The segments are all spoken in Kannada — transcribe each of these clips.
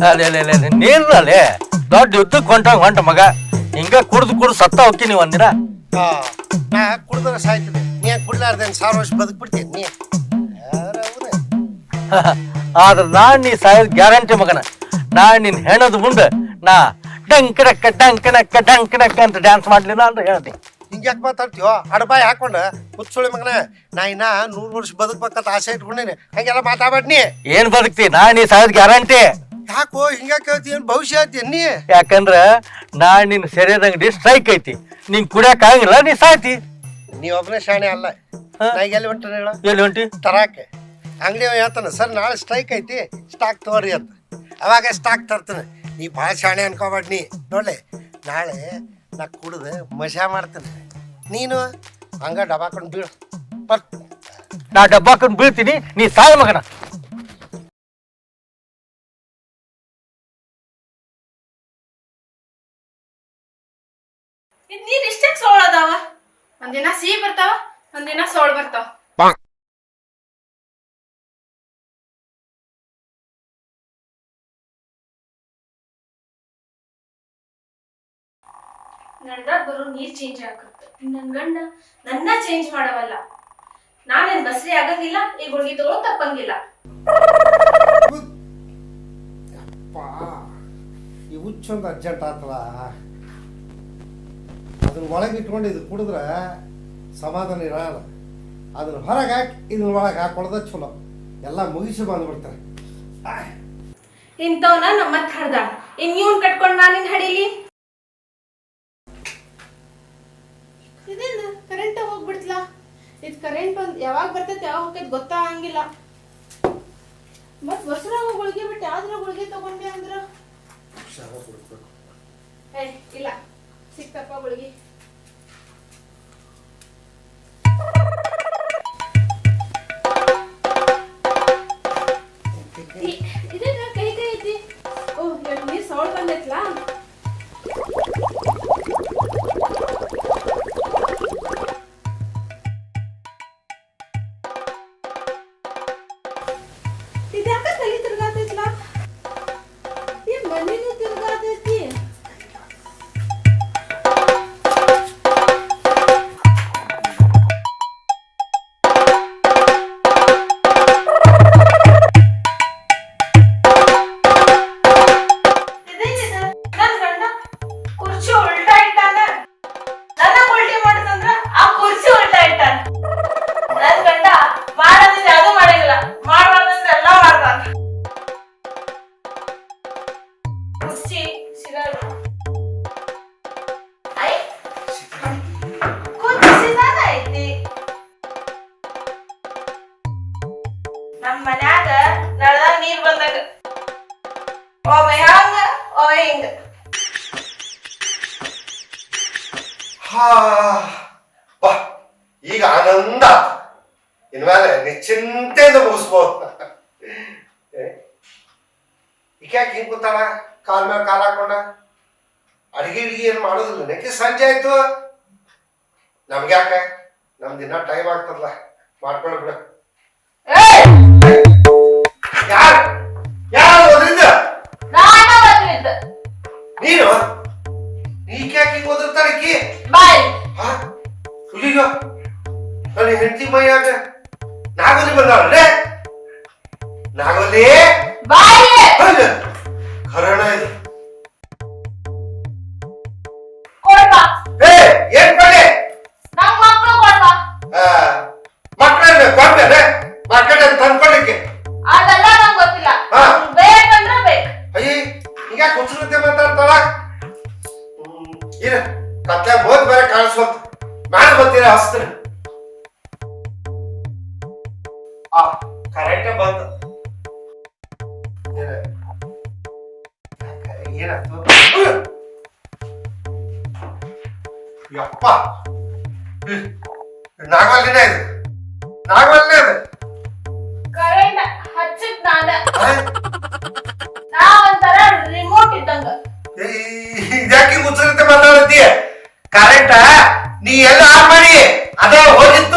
ನೀರ್ನಲ್ಲಿ ದೊಡ್ಡ ಯುದ್ಧಕ್ಕೆ ಹೊಂಟಂಗ ಹೊಂಟ ಮಗ. ಹಿಂಗ ಕುಡ್ದು ಕುಡ್ದು ಸತ್ತ ಹೋಗ್ತೀನಿ ಒಂದಿನ ಆ, ನಾ ಕುಡ್ದ್ರೆ ಸಾಯ್ತೀನಿ ನೀ ಕುಡ್ಲಾರ್ದೇನು? ಸಾವಿರ ವರ್ಷ ಬದುಕ್ಬಿಡ್ತೀನಿ ನೀ. ಯಾರ್ ಅವ್ರೆ? ಆದ್ರ ನಾನ್ ನೀ ಸಾಯೋದ್ ಗ್ಯಾರಂಟಿ ಮಗನ. ನಾ ನಿನ್ ಹೆಣದ ಮುಂದೆ ನಾ ಡಂಕಡಕ್ಕ ಡಂಕಡಕ್ಕ ಡಂಕಡಕ್ಕ ಅಂತ ಡ್ಯಾನ್ಸ್ ಮಾಡ್ಲಿಲ್ಲ ಅಂತ ಹೇಳ್ತೀನಿ ಹಿಂಗ್ಯಾಕ್ ಮಾತಾಡ್ತೀವೋ ಅಡಬಾಯಿ ಹಾಕೊಂಡ. ಹುಚ್ಚುಳಿ ಮಗನ ನಾ ಇನ್ನ ನೂರು ವರ್ಷ ಬದುಕ್ಬೇಕಂತ ಆಸೆ ಇಟ್ಕೊಂಡೀನಿ. ಹಂಗೆಲ್ಲ ಮಾತಾಡ್ಬೇಡ್ನಿ ಏನ್ ಬದುಕ್ತಿ? ನಾ ನೀ ಸಾಯೋದ್ ಗ್ಯಾರಂಟಿ. ಯಾಕೋ ಹಿಂಗ ಕೇಳ್ತಿ ಏನ್ ಭವಿಷ್ಯ ಐತಿ ನೀ ಯಾಕಂದ್ರ ನಾ ನಿನ್ ಸೆರೆದ ಅಂಗಡಿ ಸ್ಟ್ರೈಕ್ ಐತಿ. ನಿನ್ ಕುಡಿಯಕ್ ಆಗಂಗಿಲ್ಲ ನೀ ಸಾಯ್ತಿ. ನೀ ಒಬ್ಬನೇ ಶಾಣೆ ಅಲ್ಲ. ಹಾ? ನಾ ಈಗ ಎಲ್ಲಿ ಹೊಂಟನ ಹೇಳ? ಎಲ್ಲಿ ಹೊಂಟಿ? ತರಾಕೆ. ಅಂಗಡಿ ಹೇಳ್ತಾನೆ ಸರ್ ನಾಳೆ ಸ್ಟ್ರೈಕ್ ಐತಿ ಸ್ಟಾಕ್ ತಗೋರಿ ಅಂತ. ಅವಾಗ ಸ್ಟಾಕ್ ತರ್ತಾನೆ. ನೀ ಭಾಳ ಶಾಣೆ ಅನ್ಕೋಬೇಡ ನೀ. ನೋಡ್ಲೆ ನಾಳೆ ನಾ ಕುಡ್ದು ಮಜಾ ಮಾಡ್ತೇನೆ. ನೀನು ಹಂಗ ಡಬಾಕೊಂಡು ಬೀಳು. ಬರ್ತ. ನಾ ಡಬ್ಬಾಕೊಂಡ್ ಬೀಳ್ತೀನಿ ನೀ ಸಾಯ ಮಗನ. ಇದ್ ನೀರ್ ಇಷ್ಟೇ ಸೋಳ ಅದಾವ? ಒಂದಿನ ಸಿಹಿ ಬರ್ತಾವ ಒಂದಿನ ಸೋಳ್ ಬರ್ತಾವ. ನಡ್ದಾಗ ಬರೋ ನೀರ್ ಚೇಂಜ್ ಆಗತ್ತ. ನನ್ ಗಂಡ ನನ್ನ ಚೇಂಜ್ ಮಾಡವಲ್ಲ. ನಾನೇನ್ ಬಸ್ರಿ ಆಗಂಗಿಲ್ಲ ಈ ಗುಳ್ಗಿ ತಗೊಳೋ ತಪ್ಪಂಗಿಲ್ಲ. ಈ ಚಂದ ಅರ್ಜೆಂಟ್ ಆತಲ್ಲ ಅದನ್ನ ಒಳಗೆ ಇಟ್ಕೊಂಡು ಇದು ಕುಡಿದ್ರೆ ಸಮಾಧಾನ ಇರಲ್ಲ. ಅದ್ರ ಹೊರಗೆ ಹಾಕಿ ಇದ್ರ ಒಳಗೆ ಹಾಕೊಳ್ಳೋದ ಚಲೋ. ಎಲ್ಲ ಮುಗಿಸಿ ಬಂದ್ಬಿಡ್ತಾರೆ. ಇಂಥವನ್ನ ನಮ್ಮ ಹಡ್ದ ಇನ್ ಇವ್ನ್ ಕಟ್ಕೊಂಡ್ ನಾನಿನ್ ಹಡೀಲಿ? ಇದೇನು? ಕರೆಂಟ್ ಹೋಗ್ಬಿಡ್ತಲ್ಲ ಇದು ಕರೆಂಟ್ ಬಂದ್ ಯಾವಾಗ ಬರ್ತೈತೆ ಯಾವಾಗ ಹೋಗೈತೆ ಗೊತ್ತಾಗಂಗಿಲ್ಲ ಮತ್ ಬಸ್ರಾಗ ಗುಳಿಗೆ ಬಿಟ್ಟು ಯಾವ್ದ್ರ ಗುಳಿಗೆ ತಗೊಂಡೆ ಅಂದ್ರ? ಏ ಇಲ್ಲ. ಸಿಕ್ತಪ್ಪ ಗುಳಿಗೆ ಇನ್ನ ಟೈಮ್ ಆಗ್ತದಲ್ಲ ಮಾಡ್ಕೊಳ್ಬಿಡ ಯಾರು? ಯಾರು ಓದ್ರಿಂದ ನಾನ ಬಂದಿದ್ದ ನೀನು? ನೀಕ್ ಯಾಕೆ ಹಿಂಗ್ ಓದಿರ್ತಾಳೆ ಈಕಿ? ಬಾಯ್. ನನ್ನ ಹೆಂಡತಿ ಮೈಯಾಗ ನಾಗಲಿ ಬಂದಾಳೇ ನಾಗಲಿ. ಬಾಯ್. ಇದು. ಮಕ್ಕಳನ್ನ ಕೊಂಡೆ ಮಾರ್ಕೆಟ್ ಅಲ್ಲಿ ತಂದ್ಕೊಳ್ಳಿಕ್ಕೆ ಅದೆಲ್ಲ ನಂಗೆ ಗೊತ್ತಿಲ್ಲ. ಹಾ. ಬೇಕಂದ್ರ ಬೇಕು ಅಯ್ಯ ಈಗ ಕುಚ್ಚುತ್ತೆ ಮಾತಾಡ್ತಾಳ? ಹ್ಮ್, ಇರ ಕತ್ಲೆ ಬೋದ್ ಬೇರೆ ಕಾಣಿಸ್ಕೊಂತ ಮ್ಯಾಲ ಬರ್ತೀರ ಹಸ್ತೀನಿ. ಆ ಕರೆಕ್ಟ್ ಬಂತು. ಏನ ಯಾಕೆ? ಏನಾಯ್ತು? ಉಯ್! ಯಪ್ಪ. ಹ್ಮ್. ನಾಗವಲ್ಲಿನೇ ಇದು. ನಾಗವಲ್ಲಿನೇ ಇದು ಕರೆಂಟ್ ಹಚ್ಚಿದ್ ನಾನ? ನಾ ಒಂಥರ ರಿಮೋಟ್ ಇದ್ದಂಗ. ಇದ್ಯಾಕೆ ಮಾತಾಡತ್ತೀಯ ಕರೆಕ್ಟ ನೀ ಎಲ್ಲ ಆನ್ ಮಾಡಿ. ಅದ ಹೋಗಿತ್ತು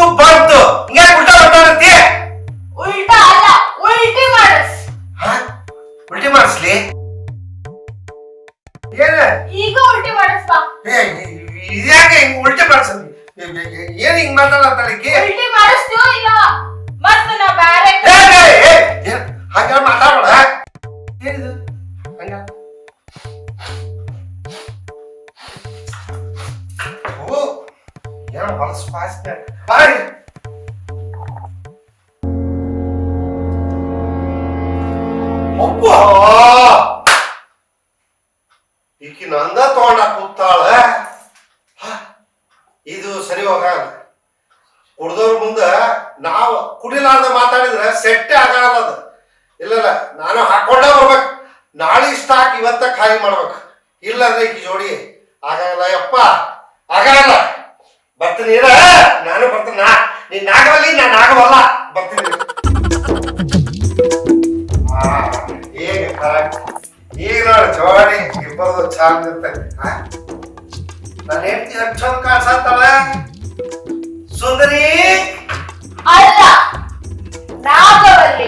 ಇವತ್ತ ಖಾಲಿ ಮಾಡ್ಬೇಕು. ಇಲ್ಲ ಅಂದ್ರೆ ಈ ಜೋಡಿ ಆಗಲ್ಲ. ಯಪ್ಪ ಆಗಲ್ಲ. ಬರ್ತೀನಿ ಇರ. ನಾನು ಬರ್ತೀನಿ. ನೀನ್ ನಾಗವಲ್ಲಿ ನಾನು ಆಗವಲ್ಲ ಬರ್ತೀನಿ ಈಗ. ಈಗ ನೋಡಿ ಜೋಡಿ ಇಬ್ಬರದು ಚಂದ ಇರ್ತೈತಿ ನಾನು ಹೆಂಡತಿ ಕಾಣಿಸತ್ತವ ಸುಂದರಿ! ಅಲ್ಲ ನಾಗವಲ್ಲಿ.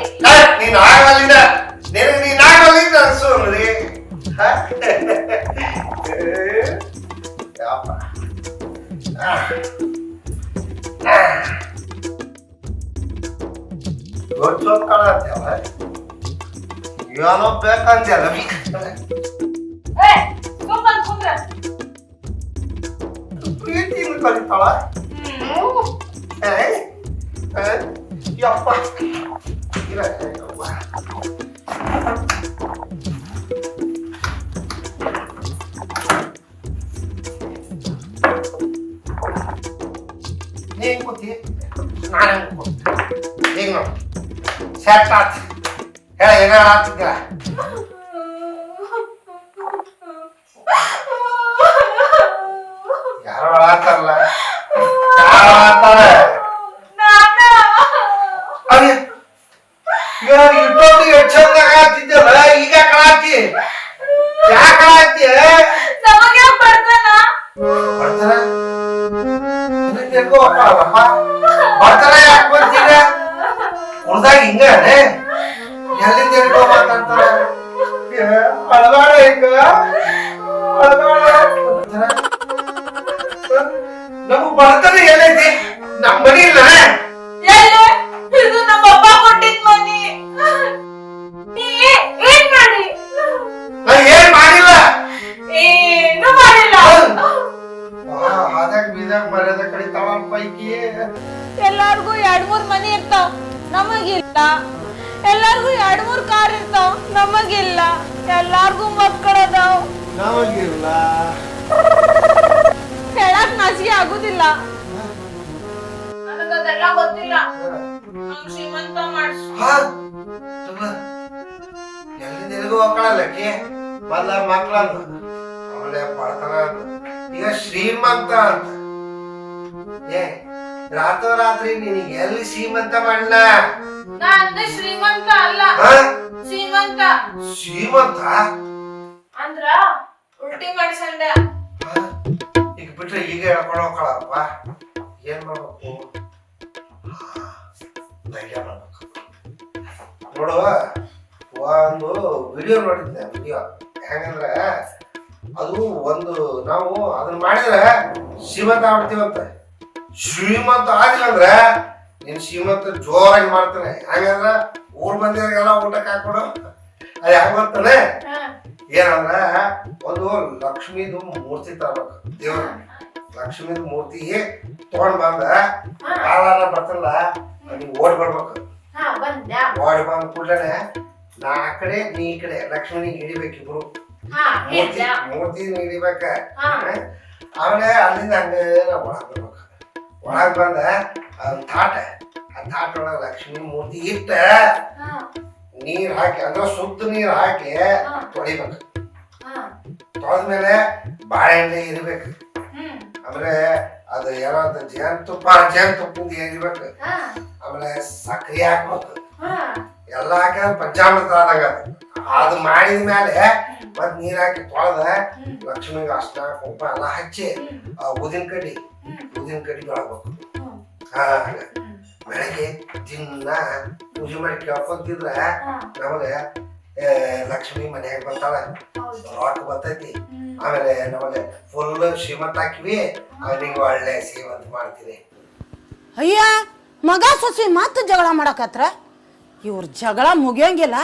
ನೀನ್ ಆಗವಲ್ಲಿಂದ ನಿನಗೆ ನೀನ್ ಆಗಲಿಲ್ಲ ಸುಂದರಿ. ಹ? ಏ, ಯಪ್ಪ. ಆ. ಆ. ದೊಡ್ಡ ಚೋಟ್ ಕಾಣತ್ತೇವ ಏನೋ ಬೇಕಂದ್ಯಲ್ಲ ಏ ಸುಮ್ಮನೆ ಕುಂದ್ರ ಪ್ರೀತಿಯಿಂದ ಕಲಿತಾಳ ಏ? ಏ? ಯಪ್ಪ ಇಲ್ಲ ಯಪ್ಪ ನೀ ಹೆಂಗ್ ಕೂತಿ ನಾನು ಹೆಂಗ್ ಕೂತಿ ಈಗ ನೋಡಿ ಸೆಟ್ ಆತ್ ಹೇಳ ಏನ ಆತಿದ್ದ ಹೋಗಪ್ಪ ಬರ್ತಾರ ಯಾಕೆ ಬರ್ತೀರ ಕುಡ್ದಾಗ ಹಿಂಗ ಎಲ್ಲಿಂದ ಎಲ್ಲಿಗೋ ಮಾತಾಡ್ತಾರ. ಅಳಬೇಡ ಹಿಂಗ ಅಳಬೇಡ ನಮಗ್ ಏನೈತಿ? ಮರ್ಯಾದ ಕಡಿತಾವ ಪೈಕಿ ಎಲ್ಲಾರ್ಗೂ ಎರಡ್ ಮೂರ್ ಮನಿ ಇರ್ತಾವ ನಮಗಿಲ್ಲ. ಎಲ್ಲಾರ್ಗೂ ಎರಡ್ ಮೂರ್ ಕಾರ್ ಇರ್ತಾವ ನಮಗಿಲ್ಲ. ಎಲ್ಲಾರ್ಗೂ ಅದಾವ. ನಮಗಿಲ್ಲ. ಹೇಳಕ್ ನಾಚಿಗೆ ಆಗುದಿಲ್ಲ. ನನಗದೆಲ್ಲ ಗೊತ್ತಿಲ್ಲ. ಶ್ರೀಮಂತ ಮಾಡ್ಸು. ಬಡತನ ಅಂತ. ಈಗ ಶ್ರೀಮಂತ ಅಂತ. ಏ ರಾತ್ರೋರಾತ್ರಿ ನಿನಗೆ ಎಲ್ಲಿ ಶ್ರೀಮಂತ ಮಾಡ್ಲ ನಾ ಅಂದೆ ಶ್ರೀಮಂತ ಅಲ್ಲ. ಶ್ರೀಮಂತ. ಶ್ರೀಮಂತ? ಅಂದ್ರ ಉಲ್ಟಿ ಮಾಡ್ಸಂಡ. ಹಾ? ಈಗ ಬಿಟ್ರೆ ಈಗ ಹೇಳ್ಕೊಂಡು ಹೋಗ್ಕೊಳಪ್ಪ ಏನ್ ಮಾಡ್ಬೇಕು? ಧೈರ್ಯ ಮಾಡ್ಬೇಕು. ನೋಡುವ ಒಂದು ವಿಡಿಯೋ ನೋಡಿದ್ದೆ ವಿಡಿಯೋ. ಹೆಂಗಂದ್ರೆ ಅದು ಒಂದು ನಾವು ಅದನ್ನ ಮಾಡಿದ್ರೆ ಶ್ರೀಮಂತ ಆಗ್ಬಿಡ್ತೀವಂತ. ಶ್ರೀಮಂತ ಆಗಿಲ್ಲ ಅಂದ್ರೆ ನೀನ್ ಶ್ರೀಮಂತ ಜೋರಾಗಿ ಮಾಡ್ತಾನೆ. ಹಂಗಂದ್ರ ಊರ್ ಮಂದಿಗೆಲ್ಲ ಊಟಕ್ಕೆ ಹಾಕೊಡು ಅದು ಯಾಕೆ ಬರ್ತಾನೆ ಏನಂದ್ರ ಒಂದು ಲಕ್ಷ್ಮೀದು ಮೂರ್ತಿ ತರ್ಬೇಕು. ದೇವ್ರ ಲಕ್ಷ್ಮೀದ ಮೂರ್ತಿ ತಗೊಂಡ್ ಬಂದ ಕಾಲಾರ ಬರ್ತಲ್ಲ ಅಲ್ಲಿ ಓಡಿ ಬರ್ಬೇಕು. ಓಡಿ ಬಂದ ಕೂಡಲೇ ನಾ ಆ ಕಡೆ ನೀ ಈ ಕಡೆ ಲಕ್ಷ್ಮೀ ಹಿಡಿಬೇಕು ಇಬ್ರು. ಹಾ ಮೂರ್ತಿ ಮೂರ್ತಿ ಹಿಡಿಬೇಕ. ಆಮೇಲೆ ಅಲ್ಲಿಂದ ಹಂಗೆ ಒಳಗ್ ಬರ್ಬೇಕು ಒಳಗ್ ಬಂದ ಅಂಥಾಟ ತಾಟ ಆ ತಾಟ ಒಳಗ ಲಕ್ಷ್ಮೀ ಮೂರ್ತಿ ಇಟ್ಟ ನೀರ್ ಹಾಕಿ ಅಂದ್ರೆ ಸುತ್ತ ನೀರ್ ಹಾಕಿ. ತೊಳಿಬೇಕು. ತೊಳೆದ್ಮೇಲೆ ಬಾಳೆಹಣ್ಣೆ ಇರ್ಬೇಕು. ಇರಬೇಕು ಆಮೇಲೆ ಅದು ಏನೋ ಜೇನುತುಪ್ಪ ಜೇನುತುಪ್ಪದ ಏನಿರ್ಬೇಕು ಆಮೇಲೆ ಸಕ್ರೆ ಹಾಕ್ಬೇಕು. ಎಲ್ಲ ಹಾಕಿ ಪಂಚಾಮೃತ ಆದಾಗ ಅದು. ಅದು ಮಾಡಿದ ಮೇಲೆ ಮತ್ ನೀರ್ ಹಾಕಿ ತೊಳೆದ ಲಕ್ಷ್ಮಿಗೆ ಅಷ್ಟ ಕುಂಕುಮ ಎಲ್ಲ ಹಚ್ಚಿ ಆ ಉದಿನ ಕಡ್ಡಿ ಉದಿನ ಕಡ್ಡಿ ಬೆಳಗ್ಬೇಕು ಹಾ ಹಂಗ. ಬೆಳಗ್ಗೆ ದಿನ ಪೂಜೆ ಮಾಡಿ ಕೇಳ್ಕೊಂತಿದ್ರ ನಮಗ ಲಕ್ಷ್ಮಿ ಮನೆಯಾಗ ಬರ್ತಾಳ. ರೊಕ್ಕ ಬರ್ತೈತಿ. ಆಮೇಲೆ ನಮಗೆ ಫುಲ್ ಶ್ರೀಮಂತ ಹಾಕಿವಿ. ಅವನಿಗೆ ಒಳ್ಳೆ ಶ್ರೀಮಂತ ಮಾಡ್ತೀರಿ ಅಯ್ಯ ಮಗ ಸೊಸಿ ಮತ್ತೆ ಜಗಳ ಮಾಡಕತ್ರ? ಇವ್ರ ಜಗಳ ಮುಗಿಯಂಗಿಲ್ಲ.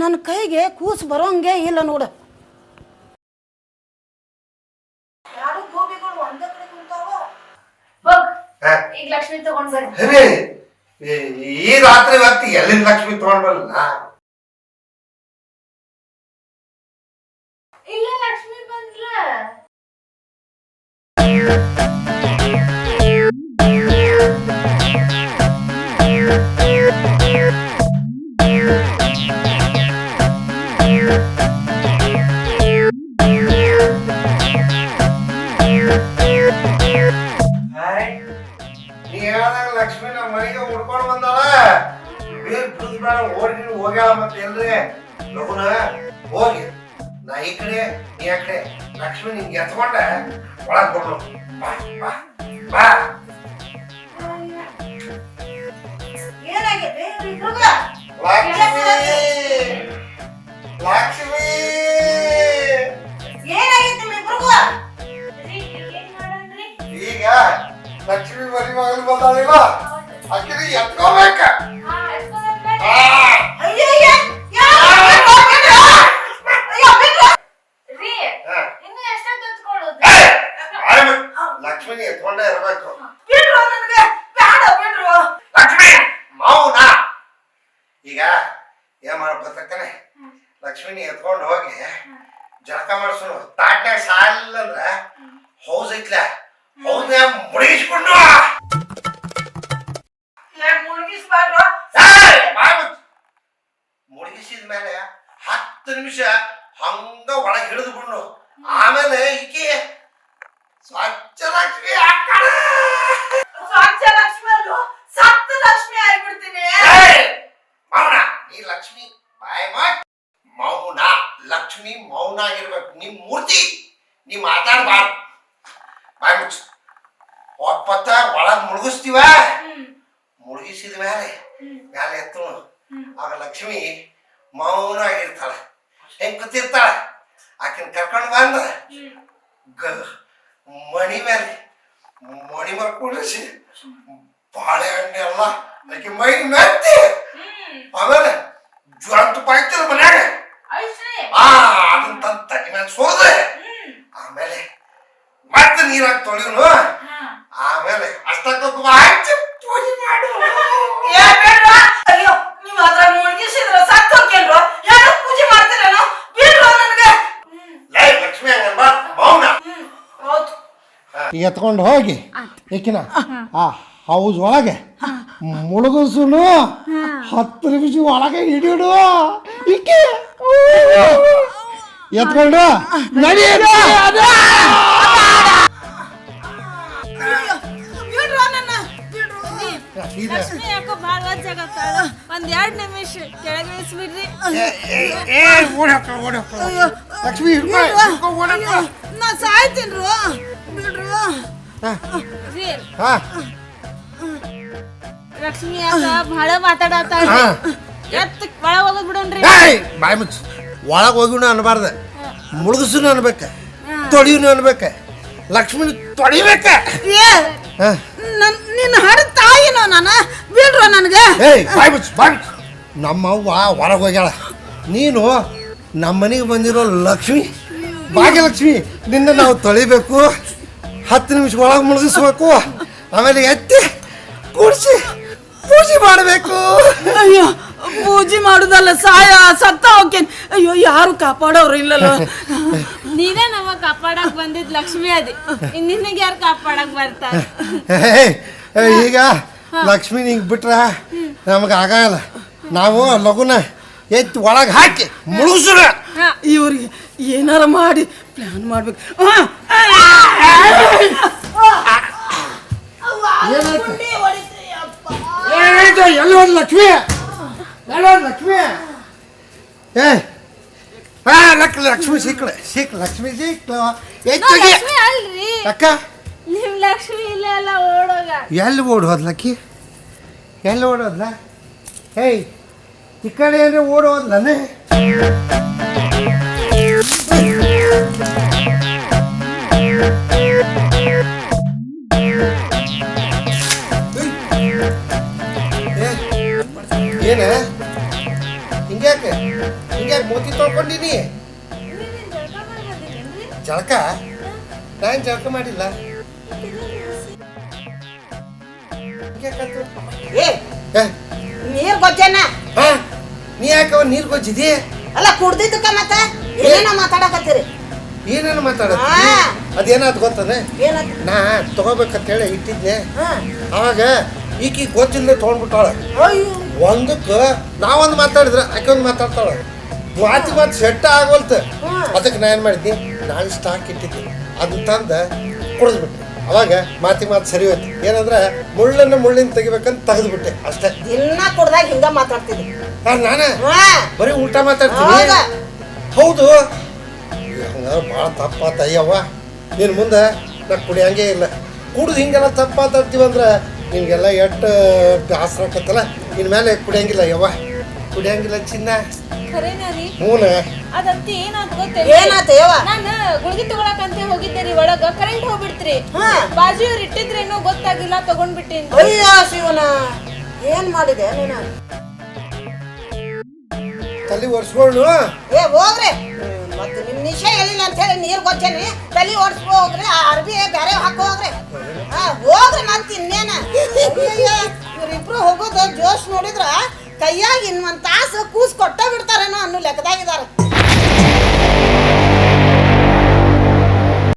ನನ್ನ ಕೈಗೆ ಕೂಸು ಬರೋಂಗೆ ಇಲ್ಲ ನೋಡು. ಈಗ ಲಕ್ಷ್ಮಿ ತಗೊಂಡ್ ಬರ್ರಿ. ಅರೇ, ಈ- ರಾತ್ರಿ ಹೊತ್ತು ಎಲ್ಲಿಂದ ಲಕ್ಷ್ಮಿ ತಗೊಂಡ್ ಬರಲ್ಲ ಇಲ್ಲ ಲಕ್ಷ್ಮಿ ಬಂದ್ಲ. ಲಕ್ಷ್ಮಿ ನಮ್ಮ ಮನೆಗೆ ಉಡ್ಕೊಂಡು ಬಂದಾಳ. ಬೇರೆ ಬುದ್ಧ ಬೇಡ ಓಡಿ ಹೋಗ್ಯಾಳ ಮತ್ತೆ ಎಲ್ರಿ? ಲಗುನ ಹೋಗಿ. ನಾ ಈ ಕಡೆ ನೀ ಆ ಕಡೆ. ಲಕ್ಷ್ಮಿ ನಿಂಗೆ ಎತ್ಕೊಂಡ ಒಳಗ್ ಕೊಡು ಬಾ ಬಾ ಬಾ. ಲಕ್ಷ್ಮಿ ಎತ್ಕೊಳ್ಳೋದು ಏಯ್! ಆಯ್ತು. ಲಕ್ಷ್ಮಿನ ಎತ್ಕೊಂಡೇ ಇರ್ಬೇಕು. ಲಕ್ಷ್ಮಿ ಮೌನ. ಈಗ ಏನ್ ಮಾಡ್ಬೇಕನೆ ಲಕ್ಷ್ಮಿನಿ ಎತ್ಕೊಂಡು ಹೋಗಿ ಜಳಕ ಮಾಡಿಸೋಣ. ತಾಟ್ಯಾಗ ಸಾಲಿಲ್ಲ ಅಂದ್ರ ಹೌಸ್ ಐತ್ಲ. ಹೌದ ಮುಡಿಸ್ಕೊಂಡು ಮುಳುಗಿಸಿದ ಮೇಲೆ ಹತ್ತು ನಿಮಿಷ ಹಂಗ ಒಳಗೆ ಹಿಡಿದು ಬಿಡ್ನು ಆಮೇಲೆ ಈಕೆ ಸ್ವಚ್ಛ ಲಕ್ಷ್ಮಿ ಹಾಕಣ ಏಯ್! ಮೌನ ನೀ ಲಕ್ಷ್ಮಿ ಬಾಯ್ ಮಾಡ್ ಮೌನ ಲಕ್ಷ್ಮಿ ಮೌನ ಆಗಿರ್ಬೇಕು ನಿಮ್ ಮೂರ್ತಿ ನೀ ಮಾತಾಡ್ಬಾರ್ದು ಬಾಯ್ ಮುಚ್ಚ ಒಪ್ಪತ್ತ ಒಳಗ್ ಮುಳುಗಿಸ್ತೀವ ಮುಳುಗಿಸಿದ ಮೇಲೆ ಮ್ಯಾಲೆ ಎತ್ತು ಆಗ ಲಕ್ಷ್ಮಿ ಮೌನ ಆಗಿರ್ತಾಳ ಹೆಂಗ್ ಕೂತಿರ್ತಾಳ ಆಕಿನ ಕರ್ಕೊಂಡು ಬಂದ ಗ ಮಣಿ ಮೇಲೆ ಮಣಿ ಮೇಲೆ ಕುಡಿಸಿ. ಅಲ್ಲ ಎಲ್ಲ ಆಕೆ ಮೈ ಮೆತ್ತಿ. ಆಮೇಲೆ ಜ್ವಂತ ಪಾಯ್ತಿಲ್ಲ ಮನ್ಯಾಗ. ಆ ಅದನ್ನ ತಂದು ತಗ್ಗಿ ಮೇಲೆ ಸೋದ್ರೆ ಆಮೇಲೆ ಮತ್ತೆ ನೀರಾಗ ತೊಳಿನು ಆಮೇಲೆ ಅಷ್ಟಕ್ಕೊಬ್ಬ ಹಚ್ಚಿ ಪೂಜೆ ಮಾಡು. ಅಯ್ಯೋ ನೀವು ಅದ್ರ ಮುಳುಗಿಸಿದ್ರ ಸತ್ತು ಹೋಗ್ಯಲ್ವ ಯಾರು ಪೂಜೆ ಮಾಡ್ತೀರೇನೋ ಬಿಡ್ರೋ ನನಗೆ. ಲೈ ಲಕ್ಷ್ಮಿ ಮೌನ ಹೌದು. ಎತ್ಕೊಂಡು ಹೋಗಿ. ಏಕಿನ? ಆ ಹೌಸ್ ಒಳಗೆ ಮುಳುಗಸುನು ಹತ್ತು ನಿಮಿಷ ಒಳಗೆ ಹಿಡಿಡು ಇಕ್ಕಿ ಎತ್ಕೊಂಡು ನಡಿ ಬಿಡ್ರೋ ನನ್ನ ಲಕ್ಷ್ಮಿ ಯಾಕೋ ಭಾಳ ವಜ್ಜಾಗತ್ತಾಳ ಒಂದ್ ಎರಡ್ ನಿಮಿಷ ಕೆಳಗೆ ಇಳಿಸ್ಬಿಡ್ರಿ. ಲಕ್ಷ್ಮಿ ನಾ ಸಾಯ್ತೀನಿ ಬಿಡ್ರು ಹಾ. ಲಕ್ಷ್ಮಿ ಯಾಕ ಭಾಳ ಮಾತಾಡತ್ತಾಳ ಹಾ. ಎತ್ತ ಒಳಗ ಹೋಗೋದ್ ಬಿಡೋಣ್ರಿ. ಏಯ್ ಬಾಯ್ ಮುಚ್ಚ. ಒಳಗೆ ಹೋಗಿವ್ನು ಅನ್ಬಾರ್ದ. ಮುಳುಗಸುನು ಅನ್ಬೇಕ. ತೊಳಿಯುನು ಅನ್ಬೇಕ. ಲಕ್ಷ್ಮಿ ತೊಳಿಬೇಕ ಏ ಹಾ. ನನ್ ನಿನ್ನ ಹಡ ತಾಯಿನೋ ನಾನು? ಬಿಡ್ರೋ ನನಗೆ? ಏಯ್ ಬಾಯ್ ಮುಚ್ಚ ಬಾಯ್ ಮುಚ್ಚ. ನಮ್ಮ ಅವ್ವ ಹೊರಗೆ ಹೋಗ್ಯಾಳ. ನೀನು ನಮ್ಮ ಮನೆಗೆ ಬಂದಿರೋ ಲಕ್ಷ್ಮಿ ಭಾಗ್ಯಲಕ್ಷ್ಮಿ ನಿನ್ನ ನಾವು ತೊಳಿಬೇಕು. ಹತ್ತು ನಿಮಿಷ ಒಳಗೆ ಮುಳುಗಿಸ್ಬೇಕು. ಆಮೇಲೆ ಎತ್ತಿ ಕೂಡಿಸಿ ಪೂಜೆ ಮಾಡಬೇಕು. ಅಯ್ಯೋ ಪೂಜೆ ಮಾಡುದಲ್ಲ ಸಾಯ ಸತ್ತ ಹೋಗ್ತೇನೆ. ಅಯ್ಯೋ ಯಾರು ಕಾಪಾಡೋರು ಇಲ್ಲಲ್ಲ. ನೀನೇ ನಮ್ಮ ಕಾಪಾಡಕ್ ಬಂದಿದ್ ಲಕ್ಷ್ಮಿ ಅದಿ. ನಿನಗೆ ಯಾರು ಕಾಪಾಡಕ್ ಬರ್ತಾರ? ಈಗ ಲಕ್ಷ್ಮಿ ನಿಂಗೆ ಬಿಟ್ರ ನಮಗೆ ಆಗಲ್ಲ. ನಾವು ಲಗುನ ಎತ್ತಿ ಒಳಗೆ ಹಾಕಿ ಮುಳುಗಿಸ್ರ ಇವ್ರಿಗೆ ಏನಾರ ಮಾಡಿ ಪ್ಲಾನ್ ಮಾಡ್ಬೇಕು ಲಕ್ಷ್ಮಿ ಲಕ್ಷ್ಮಿ ಲಕ್ಷ್ಮಿ ಸಿಕ್ಳು ಸಿಕ್ ಲಕ್ಷ್ಮಿ ಲಕ್ಷ್ಮಿ ಅಕ್ಕ ನಿಮ್ ಲಕ್ಷ್ಮಿ ಎಲ್ಲ ಓಡೋಗ ಎಲ್ಲಿ ಓಡ್ ಹೋದ್ಲಕ್ಕಿ ಎಲ್ಲಿ ಓಡೋದ್ಲ ಏಯ್ ಈ ಕಡೆ ಏನ್ರಿ ಏನ? ಹಿಂಗ್ಯಾಕೆ? ಹಿಂಗ್ಯಾಕೆ ಮೋತಿ ತೊಳ್ಕೊಂಡಿನಿ ಜಳಕ? ನಾನು ಜಳಕ ಮಾಡಿಲ್ಲ. ನೀರ್ ಗೊಜ್ಜನ? ನೀ ಯಾಕ ನೀರ್ ಗೊಜ್ಜಿದಿ? ಅಲ್ಲ ಕುಡ್ದಿದ್ದಕ್ಕ ಮತ್ತ? ಏನೇನೋ ಮಾತಾಡಕತ್ತೀರಿ? ಏನೇನು ಮಾತಾಡೋದು. ಅದೇನಾದ್ ಗೊತ್ತದೆ? ನಾ ತಗೋಬೇಕಂತ ಹೇಳಿ ಇಟ್ಟಿದ್ನೆ. ಹಾ. ಅವಾಗ ಈಕಿ ಗೊತ್ತಿಲ್ಲದೆ ತೊಗೊಂಡ್ಬಿಟ್ಟಾಳ. ಒಂದಕ್ಕೆ ನಾವೊಂದು ಮಾತಾಡಿದ್ರೆ ಆಕೆ ಒಂದು ಮಾತಾಡ್ತಾಳ. ಮಾತಿ ಮಾತು ಸೆಟ್ ಆಗೋಲ್ತ. ಅದಕ್ಕೆ ನಾ ಏನು ಮಾಡಿದ್ನಿ ನಾಳೆ ಸ್ಟಾಕ್ ಇಟ್ಟಿದ್ದೆ. ಅದು ತಂದು ಕುಡಿದ್ಬಿಟ್ಟೆ. ಅವಾಗ ಮಾತಿ ಮಾತು ಸರಿ ಹೋಯ್ತು. ಏನಂದ್ರೆ ಮುಳ್ಳನ್ನು ಮುಳ್ಳಿನ ತೆಗಿಬೇಕಂತ ತೆಗೆದ್ಬಿಟ್ಟೆ. ಅಷ್ಟೇ. ದಿನ ಕುಡ್ದಾಗ ಹಿಂಗ ಮಾತಾಡ್ತೀನಿ ನಾನು? ನಾನ ಬರೀ ಊಟ ಮಾತಾಡ್ತೀನಿ? ಹೌದಾ? ಹಂಗ ಭಾಳ ತಪ್ಪಾತ ಅಯ್ಯವ್ವ ನೀನು ಮುಂದೆ ನಾ ಕುಡಿಯಂಗೇ ಇಲ್ಲ. ಕುಡ್ದು ಹಿಂಗೆಲ್ಲ ತಪ್ಪು ಅಂದ್ರೆ ನಿಮಗೆಲ್ಲ ಎಷ್ಟು ಬೇಸರ ಆಕತ್ತಲ್ಲ? ಇನ್ನು ಮೇಲೆ ಕುಡಿಯಂಗಿಲ್ಲ ಯವ್ವ. ಕುಡಿಯಂಗಿಲ್ಲ ಚಿನ್ನ. ಖರೇನ ರೀ ಹ್ಞೂನ ಅದಂತ ಏನಾದ್ ಗೊತ್ತೇ? ಏನಾತ ಯವ್ವ? ನಾನು ಗುಳಿಗೆ ತಗೊಳಕಂತ ಹೋಗಿದ್ದೆ ರೀ ಒಳಗ ಕರೆಂಟ್ ಹೋಗ್ಬಿಡ್ತ್ರಿ. ಹಾ. ಬಾಜು ಅವ್ರು ಇಟ್ಟಿದ್ರೇನೋ ಗೊತ್ತಾಗಿಲ್ಲ ತಗೊಂಡ್ಬಿಟ್ಟಿ ಅಯ್ಯೋ ಶಿವನ ಏನ್ ಮಾಡಿದೆ ನೀನು? ತಲೆ ಒರೆಸ್ಕೊಂಡು ಏ, ಹೋಗ್ರಿ. ಮತ್ತೆ ನಿಮ್ ನಿಶ ಎಲ್ಲಿಲ್ಲ ಅಂತ ಹೇಳಿ ನೀರ್ ಗೊತ್ತೇನಿ ತಲೆ ಓಡಿಸ್ಕೊ ಹೋಗ್ರಿ, ಆ ಅರ್ಬಿ ಬೇರೆ ಹಾಕೋ ಹೋಗ್ರಿ. ಹಾ, ಹೋಗ್ರಿ ಮತ್ತೆ ಇನ್ನೇನ? ಇವ್ರಿಬ್ರು ಹೋಗೋದು ಜೋಶ್ ನೋಡಿದ್ರ ಕೈಯಾಗಿ ಇನ್ ಒಂದ್ ತಾಸು ಕೂಸ್ ಕೊಟ್ಟ ಬಿಡ್ತಾರೇನೋ ಅನ್ನೋ ಲೆಕ್ಕದಾಗಿದಾರ